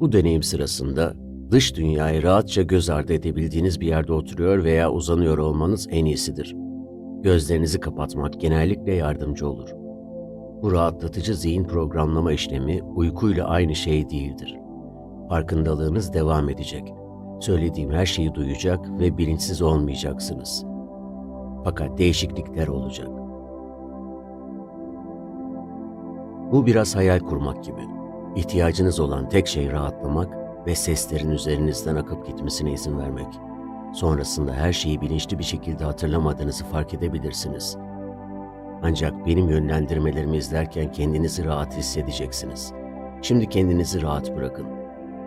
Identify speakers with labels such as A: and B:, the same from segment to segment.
A: Bu deneyim sırasında dış dünyayı rahatça göz ardı edebildiğiniz bir yerde oturuyor veya uzanıyor olmanız en iyisidir. Gözlerinizi kapatmak genellikle yardımcı olur. Bu rahatlatıcı zihin programlama işlemi uykuyla aynı şey değildir. Farkındalığınız devam edecek. Söylediğim her şeyi duyacak ve bilinçsiz olmayacaksınız. Fakat değişiklikler olacak. Bu biraz hayal kurmak gibi. İhtiyacınız olan tek şey rahatlamak ve seslerin üzerinizden akıp gitmesine izin vermek. Sonrasında her şeyi bilinçli bir şekilde hatırlamadığınızı fark edebilirsiniz. Ancak benim yönlendirmelerimi izlerken kendinizi rahat hissedeceksiniz. Şimdi kendinizi rahat bırakın.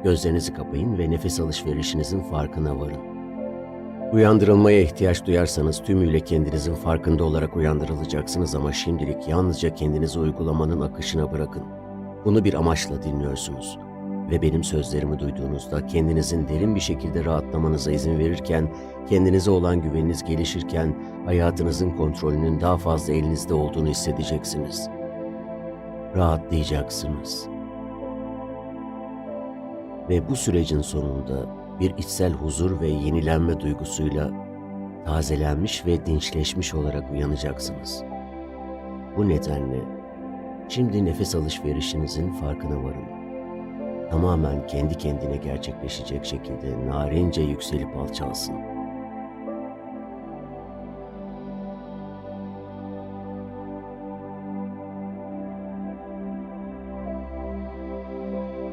A: Gözlerinizi kapayın ve nefes alışverişinizin farkına varın. Uyandırılmaya ihtiyaç duyarsanız tümüyle kendinizin farkında olarak uyandırılacaksınız ama şimdilik yalnızca kendinizi uygulamanın akışına bırakın. Bunu bir amaçla dinliyorsunuz. Ve benim sözlerimi duyduğunuzda kendinizin derin bir şekilde rahatlamanıza izin verirken, kendinize olan güveniniz gelişirken hayatınızın kontrolünün daha fazla elinizde olduğunu hissedeceksiniz. Rahatlayacaksınız. Ve bu sürecin sonunda bir içsel huzur ve yenilenme duygusuyla tazelenmiş ve dinçleşmiş olarak uyanacaksınız. Bu nedenle şimdi nefes alışverişinizin farkına varın. Tamamen kendi kendine gerçekleşecek şekilde narince yükselip alçalsın.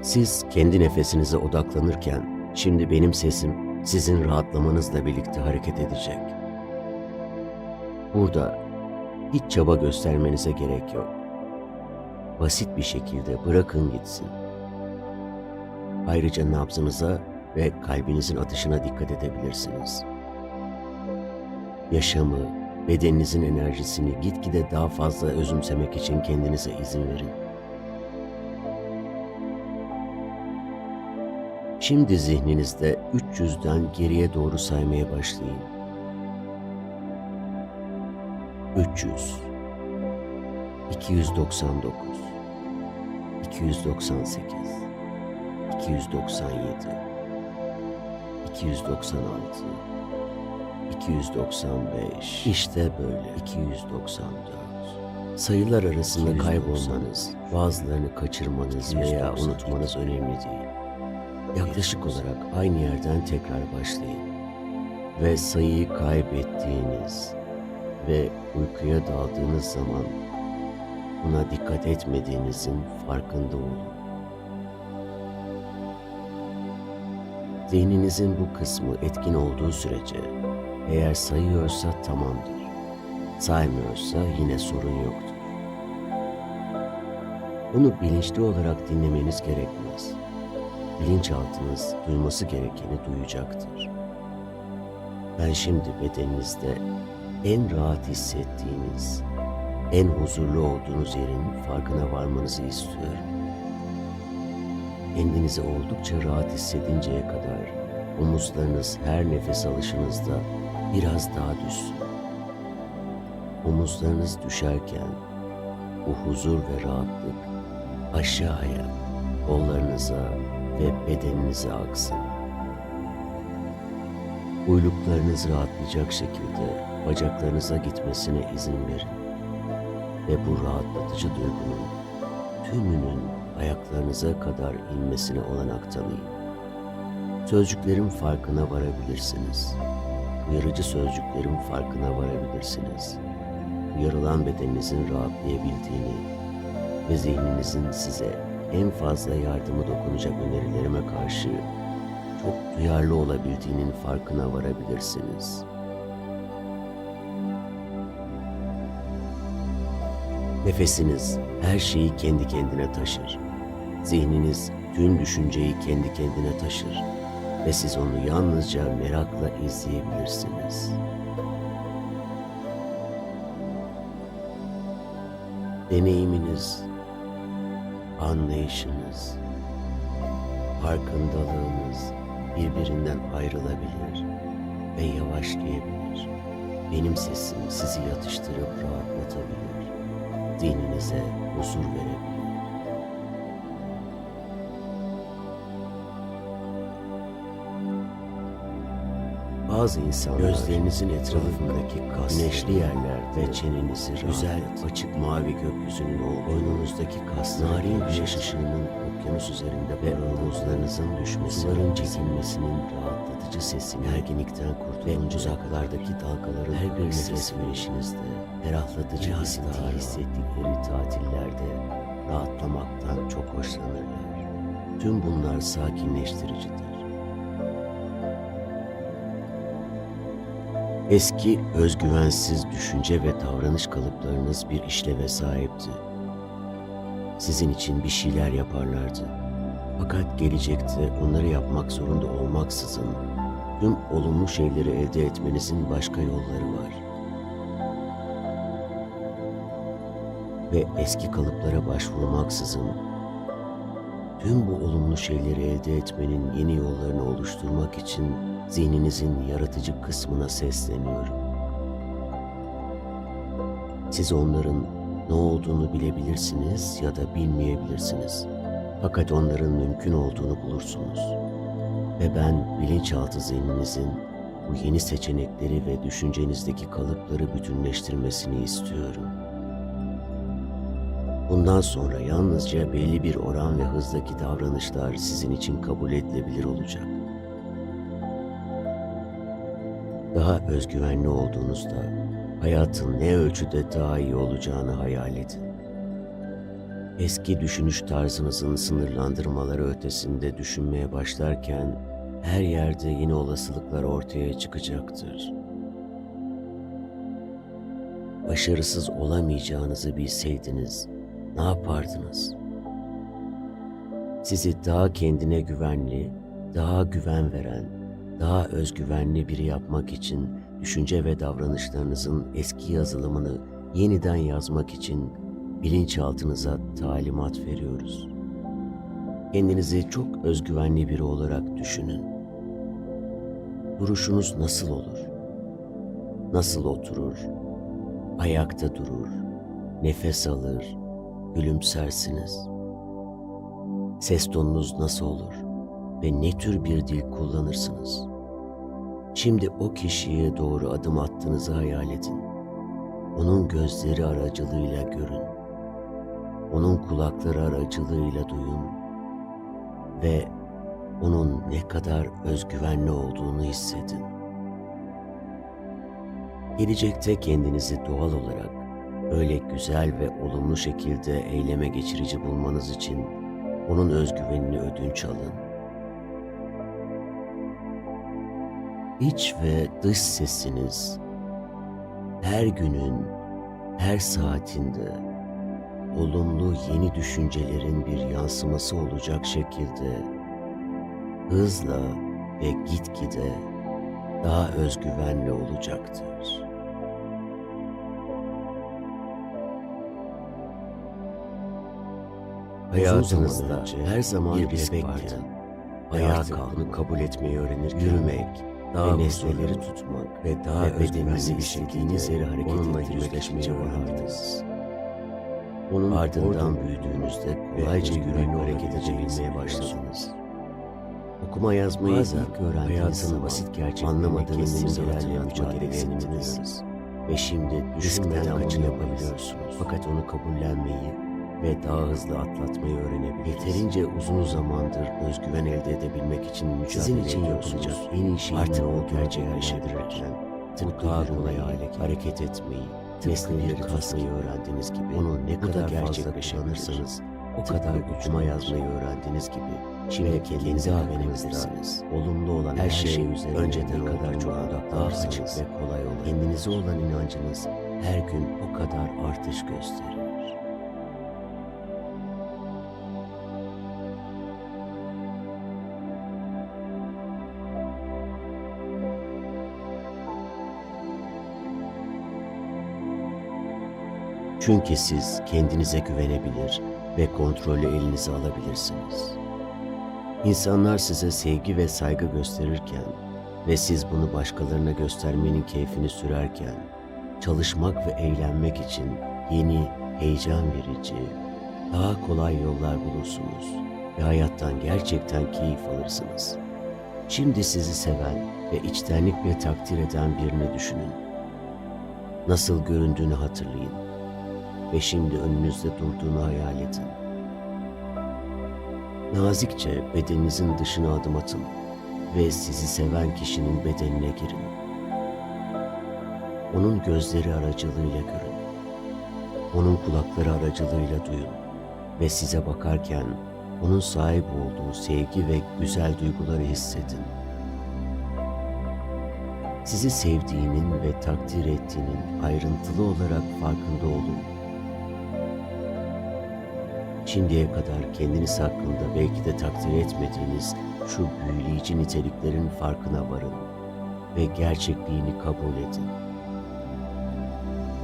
A: Siz kendi nefesinize odaklanırken şimdi benim sesim sizin rahatlamanızla birlikte hareket edecek. Burada hiç çaba göstermenize gerek yok. Basit bir şekilde bırakın gitsin. Ayrıca nabzınıza ve kalbinizin atışına dikkat edebilirsiniz. Yaşamı, bedeninizin enerjisini gitgide daha fazla özümsemek için kendinize izin verin. Şimdi zihninizde 300'den geriye doğru saymaya başlayın. 300 299 298 297 296 295 İşte böyle. 294 Sayılar arasında kaybolmanız, bazılarını kaçırmanız veya unutmanız önemli değil. Yaklaşık olarak aynı yerden tekrar başlayın. Ve sayıyı kaybettiğiniz ve uykuya daldığınız zaman buna dikkat etmediğinizin farkında olun. Zihninizin bu kısmı etkin olduğu sürece eğer sayıyorsa tamamdır. Saymıyorsa yine sorun yoktur. Bunu bilinçli olarak dinlemeniz gerekmez. Bilinçaltınız duyması gerekeni duyacaktır. Ben şimdi bedeninizde en rahat hissettiğiniz, en huzurlu olduğunuz yerin farkına varmanızı istiyorum. Kendinizi oldukça rahat hissedinceye kadar omuzlarınız her nefes alışınızda biraz daha düşsün. Omuzlarınız düşerken bu huzur ve rahatlık aşağıya, kollarınıza ve bedeninize aksın. Uyluklarınız rahatlayacak şekilde bacaklarınıza gitmesine izin verin. Ve bu rahatlatıcı duygunun tümünün ayaklarınıza kadar inmesine olanak tanıyın. Sözcüklerin farkına varabilirsiniz. Uyarıcı sözcüklerin farkına varabilirsiniz. Uyarılan bedeninizin rahatlayabildiğini ve zihninizin size en fazla yardımı dokunacak önerilerime karşı çok duyarlı olabildiğinin farkına varabilirsiniz. Nefesiniz her şeyi kendi kendine taşır. Zihniniz tüm düşünceyi kendi kendine taşır ve siz onu yalnızca merakla izleyebilirsiniz. Deneyiminiz, anlayışınız, farkındalığınız birbirinden ayrılabilir ve yavaşlayabilir. Benim sesim sizi yatıştırıp rahatlatabilir zihninize huzur verebilir. Bazı insanlar gözlerinizin etrafındaki kas, güneşli yerlerde çenenizi rahat, güzel açık mavi gökyüzünün boynunuzdaki kas, narin güneş ışığının okyanus üzerinde ve omuzlarınızın düşmesi, suların çekilmesinin rahatlatıcı sesini, erginlikten kurtulun, uzaklardaki dalgaların her bir nefes verişinizde ferahlatıcı esinti hissettikleri tatillerde rahatlamaktan çok hoşlanırlar. Tüm bunlar sakinleştiricidir. Eski özgüvensiz düşünce ve davranış kalıplarınız bir işleve sahipti. Sizin için bir şeyler yaparlardı. Fakat gelecekte onları yapmak zorunda olmaksızın tüm olumlu şeyleri elde etmenizin başka yolları var. Ve eski kalıplara başvurmaksızın tüm bu olumlu şeyleri elde etmenin yeni yollarını oluşturmak için zihninizin yaratıcı kısmına sesleniyorum. Siz onların ne olduğunu bilebilirsiniz ya da bilmeyebilirsiniz. Fakat onların mümkün olduğunu bulursunuz. Ve ben bilinçaltı zihninizin bu yeni seçenekleri ve düşüncenizdeki kalıpları bütünleştirmesini istiyorum. Bundan sonra yalnızca belli bir oran ve hızdaki davranışlar sizin için kabul edilebilir olacak. Daha özgüvenli olduğunuzda hayatın ne ölçüde daha iyi olacağını hayal edin. Eski düşünüş tarzınızın sınırlandırmaları ötesinde düşünmeye başlarken her yerde yeni olasılıklar ortaya çıkacaktır. Başarısız olamayacağınızı bilseydiniz ne yapardınız? Sizi daha kendine güvenli, daha güven veren, daha özgüvenli biri yapmak için düşünce ve davranışlarınızın eski yazılımını yeniden yazmak için bilinçaltınıza talimat veriyoruz. Kendinizi çok özgüvenli biri olarak düşünün. Duruşunuz nasıl olur? Nasıl oturur? Ayakta durur, nefes alır, gülümsersiniz. Ses tonunuz nasıl olur ve ne tür bir dil kullanırsınız? Şimdi o kişiye doğru adım attığınızı hayal edin. Onun gözleri aracılığıyla görün. Onun kulakları aracılığıyla duyun ve onun ne kadar özgüvenli olduğunu hissedin. Gelecekte kendinizi doğal olarak öyle güzel ve olumlu şekilde eyleme geçirici bulmanız için onun özgüvenini ödünç alın. İç ve dış sesiniz her günün, her saatinde olumlu yeni düşüncelerin bir yansıması olacak şekilde hızla ve gitgide daha özgüvenli olacaktır. Hayatınızda her zaman bir bebekken ayağa kalkıp kabul etmeyi öğrenir, yürümek, daha nesneleri tutmak ve daha ve bedeninizi istediğiniz yere hareket onunla yüzleşmeye varardınız. Onun ardından büyüdüğünüzde kolayca yürüyüp hareket edebilmeye başladınız. Okuma yazmayı ilk öğrendiğiniz basit gerçek anlamadığınız simgelerle mücadele ettiniz. Ve şimdi düşünmeden kaçın yapabiliyorsunuz. Fakat onu kabullenmeyi ve daha hızlı atlatmayı öğrenebiliriz. Yeterince uzun zamandır özgüven elde edebilmek için mücadele Sizin için yapılacak en iyi şey artık o gerçekleştirirken tıpkı daha kolay hale hareket etmeyi, nesneleri kasmayı öğrendiğiniz gibi onu ne kadar gerçekleştirirsanız o kadar okuma yazmayı öğrendiğiniz gibi şimdi kendinize güvenebilirsiniz. Olumlu olan her şey üzerine önceden kadar çok daha açık ve kolay olur. Kendinize olan inancınız her gün o kadar artış gösterir. Çünkü siz kendinize güvenebilir ve kontrolü elinize alabilirsiniz. İnsanlar size sevgi ve saygı gösterirken ve siz bunu başkalarına göstermenin keyfini sürerken, çalışmak ve eğlenmek için yeni, heyecan verici, daha kolay yollar bulursunuz ve hayattan gerçekten keyif alırsınız. Şimdi sizi seven ve içtenlikle takdir eden birini düşünün. Nasıl göründüğünü hatırlayın ve şimdi önünüzde durduğunu hayal edin. Nazikçe bedeninizin dışına adım atın ve sizi seven kişinin bedenine girin. Onun gözleri aracılığıyla görün. Onun kulakları aracılığıyla duyun ve size bakarken onun sahip olduğu sevgi ve güzel duyguları hissedin. Sizi sevdiğinin ve takdir ettiğinin ayrıntılı olarak farkında olun. Şimdiye kadar kendiniz hakkında belki de takdir etmediğiniz şu büyüleyici niteliklerin farkına varın ve gerçekliğini kabul edin.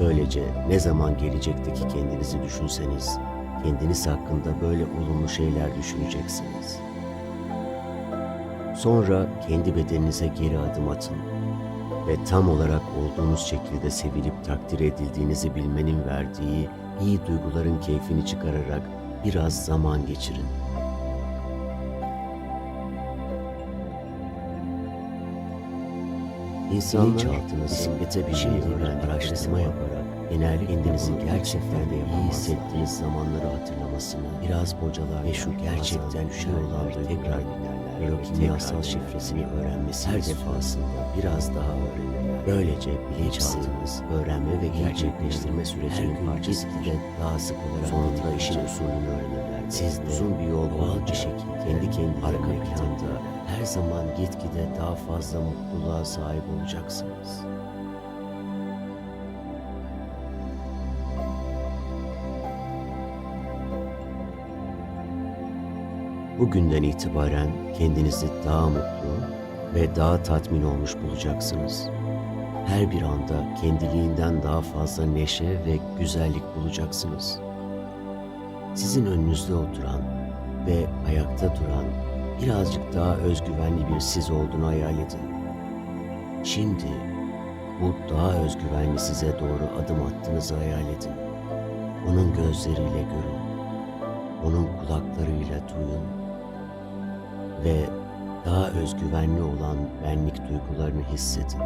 A: Böylece ne zaman gelecekteki kendinizi düşünseniz, kendiniz hakkında böyle olumlu şeyler düşüneceksiniz. Sonra kendi bedeninize geri adım atın ve tam olarak olduğunuz şekilde sevilip takdir edildiğinizi bilmenin verdiği iyi duyguların keyfini çıkararak biraz zaman geçirin. İnsanlar bisiklete bindiğinde araştırma yaparak genellikle kendinizi gerçekten de iyi hissettiğiniz zamanları hatırlamasını biraz bocalar ve şu gerçekten şey olan tekrar binerler ve o kimyasal şifresini öğrenmesi her defasında biraz daha öğrenirler. Böylece bilinçaltınız öğrenme ve gerçekleştirme sürecinin parçası gitgide daha sık olarak sonunda işin usulünü öğrenirler. Siz uzun bir yol doğal bir şekilde kendi kendine arka planda her zaman gitgide daha fazla mutluluğa sahip olacaksınız. Bugünden itibaren kendinizi daha mutlu ve daha tatmin olmuş bulacaksınız. Her bir anda kendiliğinden daha fazla neşe ve güzellik bulacaksınız. Sizin önünüzde oturan ve ayakta duran birazcık daha özgüvenli bir siz olduğunu hayal edin. Şimdi bu daha özgüvenli size doğru adım attığınızı hayal edin. Onun gözleriyle görün. Onun kulaklarıyla duyun. Ve daha özgüvenli olan benlik duygularını hissedin.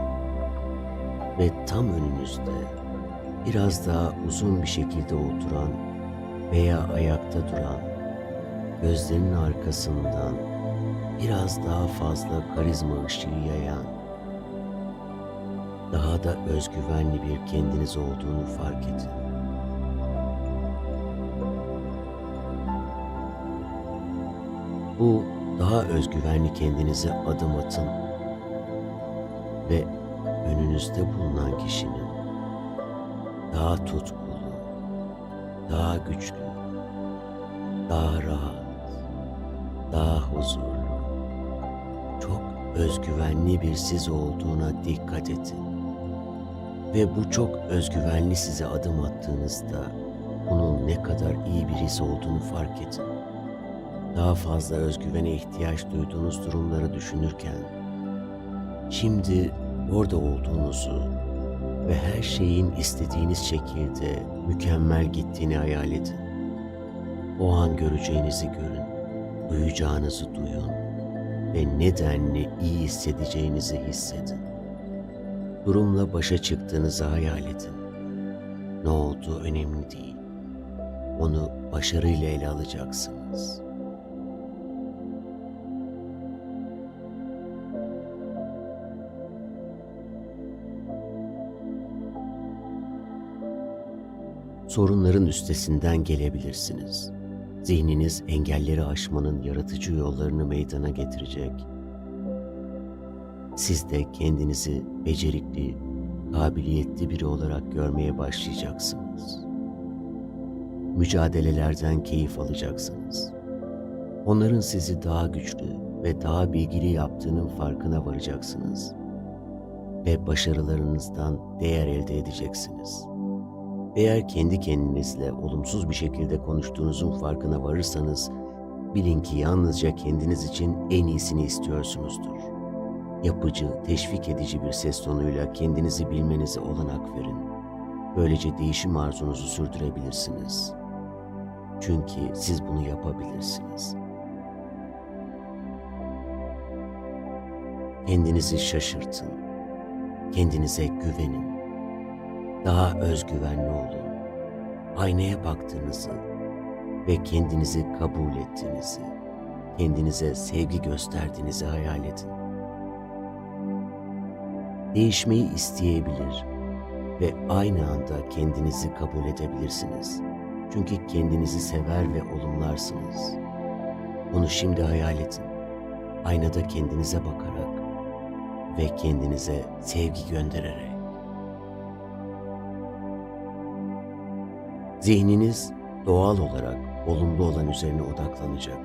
A: Ve tam önünüzde biraz daha uzun bir şekilde oturan veya ayakta duran gözlerinin arkasından biraz daha fazla karizma ışığı yayan, daha da özgüvenli bir kendiniz olduğunu fark edin. Bu daha özgüvenli kendinize adım atın ve önünüzde bulunan kişinin daha tutkulu, daha güçlü, daha rahat, daha huzurlu, çok özgüvenli bir siz olduğuna dikkat edin. Ve bu çok özgüvenli size adım attığınızda bunun ne kadar iyi bir his olduğunu fark edin. Daha fazla özgüvene ihtiyaç duyduğunuz durumları düşünürken şimdi orada olduğunuzu ve her şeyin istediğiniz şekilde mükemmel gittiğini hayal edin. O an göreceğinizi görün, duyacağınızı duyun ve nedenli iyi hissedeceğinizi hissedin. Durumla başa çıktığınızı hayal edin. Ne olduğu önemli değil. Onu başarıyla ele alacaksınız. Sorunların üstesinden gelebilirsiniz. Zihniniz engelleri aşmanın yaratıcı yollarını meydana getirecek. Siz de kendinizi becerikli, kabiliyetli biri olarak görmeye başlayacaksınız. Mücadelelerden keyif alacaksınız. Onların sizi daha güçlü ve daha bilgili yaptığının farkına varacaksınız. Ve başarılarınızdan değer elde edeceksiniz.'' Eğer kendi kendinizle olumsuz bir şekilde konuştuğunuzun farkına varırsanız, bilin ki yalnızca kendiniz için en iyisini istiyorsunuzdur. Yapıcı, teşvik edici bir ses tonuyla kendinizi bilmenize olanak verin. Böylece değişim arzunuzu sürdürebilirsiniz. Çünkü siz bunu yapabilirsiniz. Kendinizi şaşırtın. Kendinize güvenin. Daha özgüvenli olun. Aynaya baktığınızı ve kendinizi kabul ettiğinizi, kendinize sevgi gösterdiğinizi hayal edin. Değişmeyi isteyebilir ve aynı anda kendinizi kabul edebilirsiniz. Çünkü kendinizi sever ve olumlarsınız. Bunu şimdi hayal edin. Aynada kendinize bakarak ve kendinize sevgi göndererek. Zihniniz doğal olarak olumlu olan üzerine odaklanacak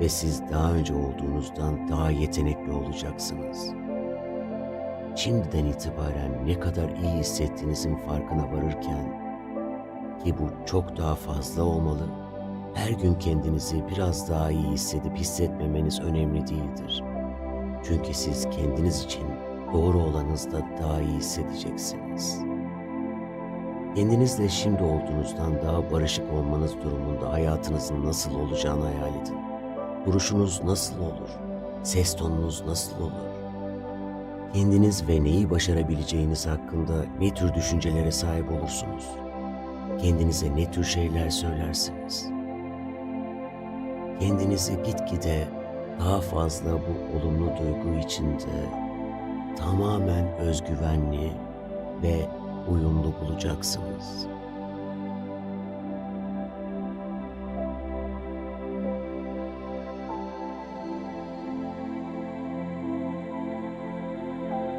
A: ve siz daha önce olduğunuzdan daha yetenekli olacaksınız. Şimdiden itibaren ne kadar iyi hissettiğinizin farkına varırken ki bu çok daha fazla olmalı. Her gün kendinizi biraz daha iyi hissedip hissetmemeniz önemli değildir. Çünkü siz kendiniz için doğru olanızda daha iyi hissedeceksiniz. Kendinizle şimdi olduğunuzdan daha barışık olmanız durumunda hayatınızın nasıl olacağını hayal edin. Duruşunuz nasıl olur? Ses tonunuz nasıl olur? Kendiniz ve neyi başarabileceğiniz hakkında ne tür düşüncelere sahip olursunuz? Kendinize ne tür şeyler söylersiniz? Kendinizi gitgide daha fazla bu olumlu duygu içinde tamamen özgüvenli ve uyumlu bulacaksınız.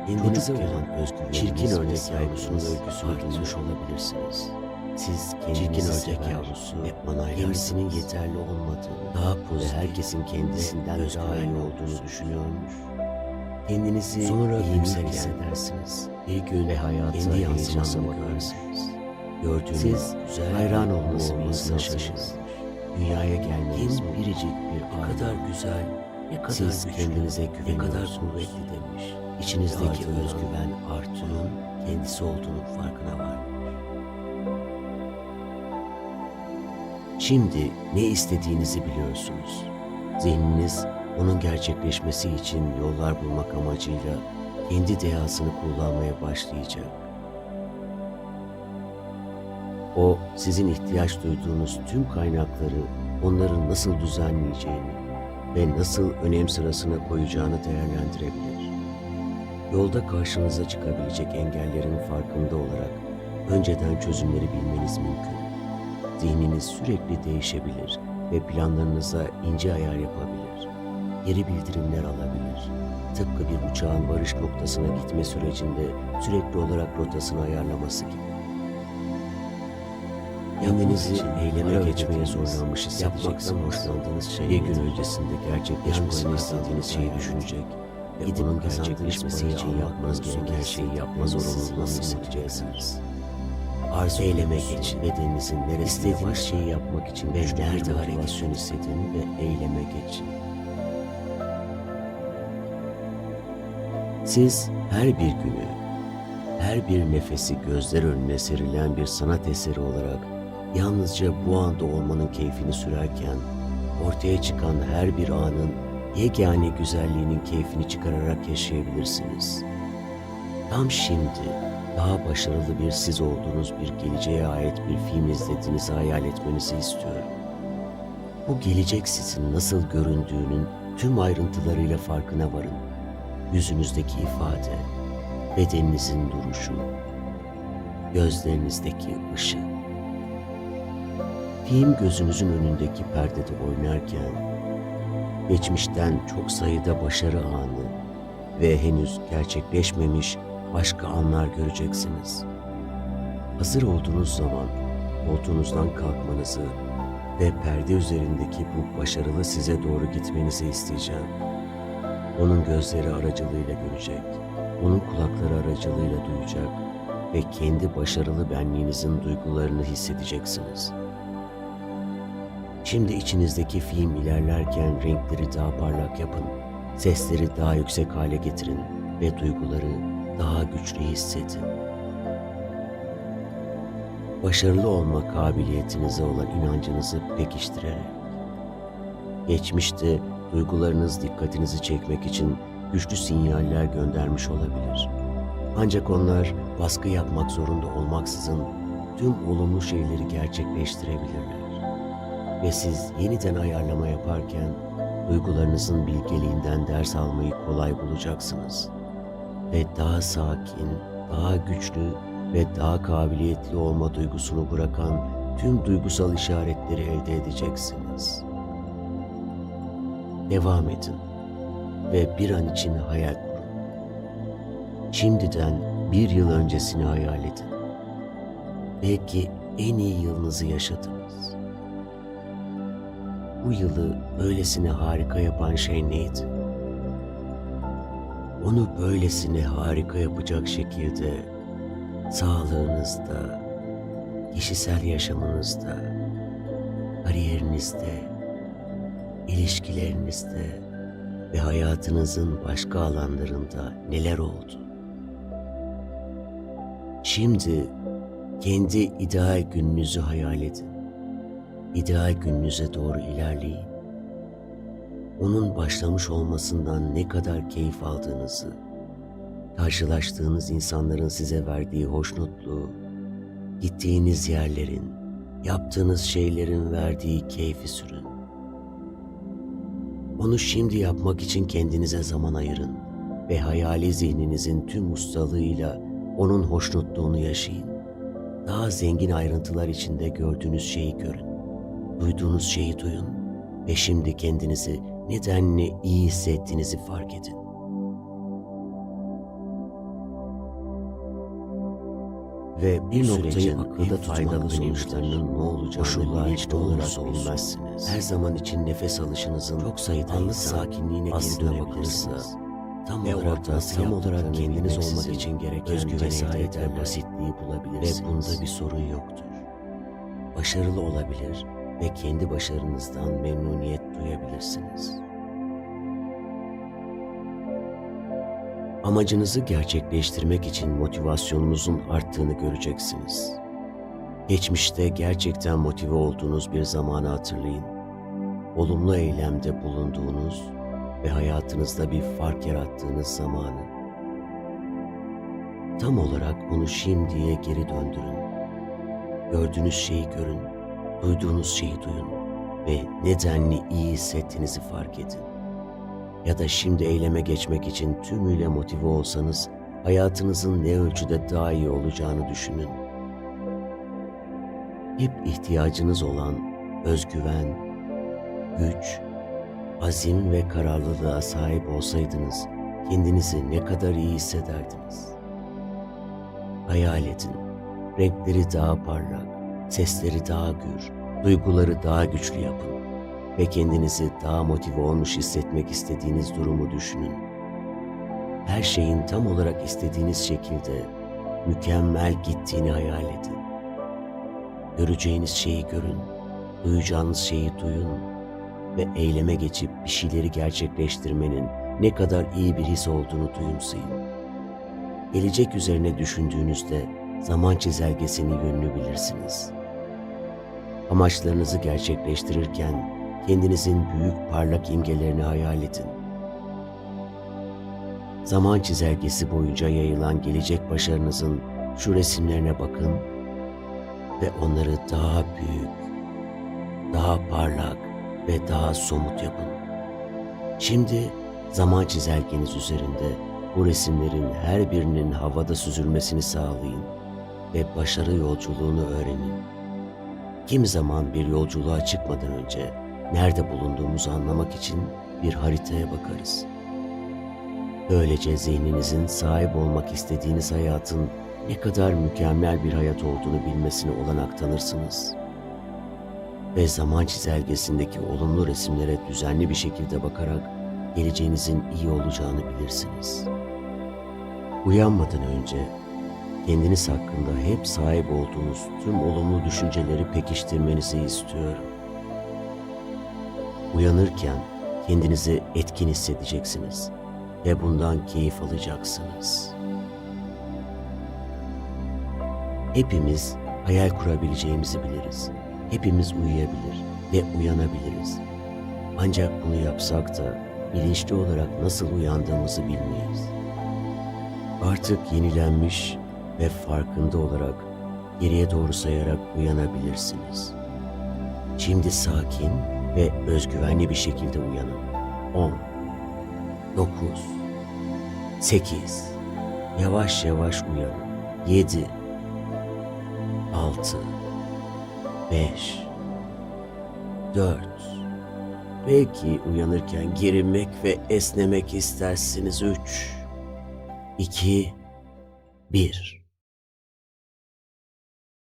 A: Kendinize olan özgüveniniz çirkin ördek yavrusunun öyküsünü duymuş olabilirsiniz. Siz çirkin ördek yavrusu ve kendisinin yeterli olmadığını, daha ve herkesin kendisinden daha iyi olduğunu düşünüyormuş. Kendinizi sonra iyimser hissedersiniz. Bir gün ve hayata kendi yansımasını bakarsınız. Gördüğünüz Siz güzel hayran olmasına şaşırır. Dünyaya gelmeniz biricik bir ne kadar güzel, ne kadar Siz güçlü, kendinize. Ne kadar kuvvetli demiş. İçinizdeki özgüven artıyor, kendisi olduğunun farkına varmış. Şimdi ne istediğinizi biliyorsunuz. Zihniniz onun gerçekleşmesi için yollar bulmak amacıyla kendi dehasını kullanmaya başlayacak. O sizin ihtiyaç duyduğunuz tüm kaynakları onları nasıl düzenleyeceğini ve nasıl önem sırasına koyacağını değerlendirebilir. Yolda karşınıza çıkabilecek engellerin farkında olarak önceden çözümleri bilmeniz mümkün. Zihniniz sürekli değişebilir ve planlarınıza ince ayar yapabilir. Geri bildirimler alabilir. Tıpkı bir uçağın varış noktasına gitme sürecinde sürekli olarak rotasını ayarlaması gibi. Kendinizi eyleme geçmeye zorlanmış hissedeceksin. hoşlandığınız şey bir gün öncesinde gerçekleşmesini istediğiniz şeyi düşünecek ve Gidip onun gerçekleşmesi için yapmanız gereken şeyi yapma zorunluluğunu hissedeceksiniz. Arzu eyleme geçin. Bedeninizin neresi istediğiniz şeyi yapmak için ve nerede hareket hissedin ve eyleme geçin. Siz her bir günü, her bir nefesi gözler önüne serilen bir sanat eseri olarak yalnızca bu anda olmanın keyfini sürerken ortaya çıkan her bir anın yegane güzelliğinin keyfini çıkararak yaşayabilirsiniz. Tam şimdi daha başarılı bir siz olduğunuz bir geleceğe ait bir film izlediğinizi hayal etmenizi istiyorum. Bu gelecek sizin nasıl göründüğünün tüm ayrıntılarıyla farkına varın. Yüzünüzdeki ifade, bedeninizin duruşu, gözlerinizdeki ışık. Film gözünüzün önündeki perdede oynarken, geçmişten çok sayıda başarı anı ve henüz gerçekleşmemiş başka anlar göreceksiniz. Hazır olduğunuz zaman koltuğunuzdan kalkmanızı ve perde üzerindeki bu başarılı size doğru gitmenizi isteyeceğim. Onun gözleri aracılığıyla görecek, onun kulakları aracılığıyla duyacak ve kendi başarılı benliğinizin duygularını hissedeceksiniz. Şimdi içinizdeki film ilerlerken renkleri daha parlak yapın, sesleri daha yüksek hale getirin ve duyguları daha güçlü hissedin. Başarılı olma kabiliyetinize olan inancınızı pekiştirerek. Geçmişte duygularınız dikkatinizi çekmek için güçlü sinyaller göndermiş olabilir. Ancak onlar baskı yapmak zorunda olmaksızın tüm olumlu şeyleri gerçekleştirebilirler. Ve siz yeniden ayarlama yaparken duygularınızın bilgeliğinden ders almayı kolay bulacaksınız. Ve daha sakin, daha güçlü ve daha kabiliyetli olma duygusunu bırakan tüm duygusal işaretleri elde edeceksiniz. Devam edin ve bir an için hayal kurun. Şimdiden bir yıl öncesini hayal edin. Belki en iyi yılınızı yaşadınız. Bu yılı öylesine harika yapan şey neydi? Onu böylesine harika yapacak şekilde sağlığınızda, kişisel yaşamınızda, kariyerinizde, ilişkilerinizde ve hayatınızın başka alanlarında neler oldu? Şimdi kendi ideal gününüzü hayal edin. İdeal gününüze doğru ilerleyin. Onun başlamış olmasından ne kadar keyif aldığınızı, karşılaştığınız insanların size verdiği hoşnutluğu, gittiğiniz yerlerin, yaptığınız şeylerin verdiği keyfi sürün. Onu şimdi yapmak için kendinize zaman ayırın ve hayali zihninizin tüm ustalığıyla onun hoşnutluğunu yaşayın. Daha zengin ayrıntılar içinde gördüğünüz şeyi görün. Duyduğunuz şeyi duyun ve şimdi kendinizi nedenle iyi hissettiğinizi fark edin. Ve bir noktayı akılda faydalı sonuçlarının ne olacağını hiç olursa bilmezsiniz. Her zaman için nefes alışınızın çok sayıda anlık sakinliğine geri dönebilirsiniz. Tam ve olarak da tam olarak kendiniz olmak için gereken cesaret ve basitliği bulabilirsiniz. Ve bunda bir sorun yoktur. Başarılı olabilir ve kendi başarınızdan memnuniyet duyabilirsiniz. Amacınızı gerçekleştirmek için motivasyonunuzun arttığını göreceksiniz. Geçmişte gerçekten motive olduğunuz bir zamanı hatırlayın. Olumlu eylemde bulunduğunuz ve hayatınızda bir fark yarattığınız zamanı. Tam olarak onu şimdiye geri döndürün. Gördüğünüz şeyi görün, duyduğunuz şeyi duyun ve nedenli iyi hissettiğinizi fark edin. Ya da şimdi eyleme geçmek için tümüyle motive olsanız hayatınızın ne ölçüde daha iyi olacağını düşünün. Hep ihtiyacınız olan özgüven, güç, azim ve kararlılığa sahip olsaydınız kendinizi ne kadar iyi hissederdiniz. Hayal edin, renkleri daha parlak, sesleri daha gür, duyguları daha güçlü yapın ve kendinizi daha motive olmuş hissetmek istediğiniz durumu düşünün. Her şeyin tam olarak istediğiniz şekilde mükemmel gittiğini hayal edin. Göreceğiniz şeyi görün, duyacağınız şeyi duyun ve eyleme geçip bir şeyleri gerçekleştirmenin ne kadar iyi bir his olduğunu duyumsayın. Gelecek üzerine düşündüğünüzde zaman çizelgesinin yönünü bilirsiniz. Amaçlarınızı gerçekleştirirken kendinizin büyük parlak imgelerini hayal edin. Zaman çizelgesi boyunca yayılan gelecek başarınızın şu resimlerine bakın ve onları daha büyük, daha parlak ve daha somut yapın. Şimdi zaman çizelgeniz üzerinde bu resimlerin her birinin havada süzülmesini sağlayın ve başarı yolculuğunu öğrenin. Kimi zaman bir yolculuğa çıkmadan önce nerede bulunduğumuzu anlamak için bir haritaya bakarız. Böylece zihninizin sahip olmak istediğiniz hayatın ne kadar mükemmel bir hayat olduğunu bilmesine olanak tanırsınız. Ve zaman çizelgesindeki olumlu resimlere düzenli bir şekilde bakarak geleceğinizin iyi olacağını bilirsiniz. Uyanmadan önce kendiniz hakkında hep sahip olduğunuz tüm olumlu düşünceleri pekiştirmenizi istiyorum. Uyanırken kendinizi etkin hissedeceksiniz ve bundan keyif alacaksınız. Hepimiz hayal kurabileceğimizi biliriz. Hepimiz uyuyabilir ve uyanabiliriz. Ancak bunu yapsak da bilinçli olarak nasıl uyandığımızı bilmeyiz. Artık yenilenmiş ve farkında olarak geriye doğru sayarak uyanabilirsiniz. Şimdi sakin ve özgüvenli bir şekilde uyanın. 10 9 8 Yavaş yavaş uyanın. 7 6 5 4 Belki uyanırken gerinmek ve esnemek istersiniz. 3 2 1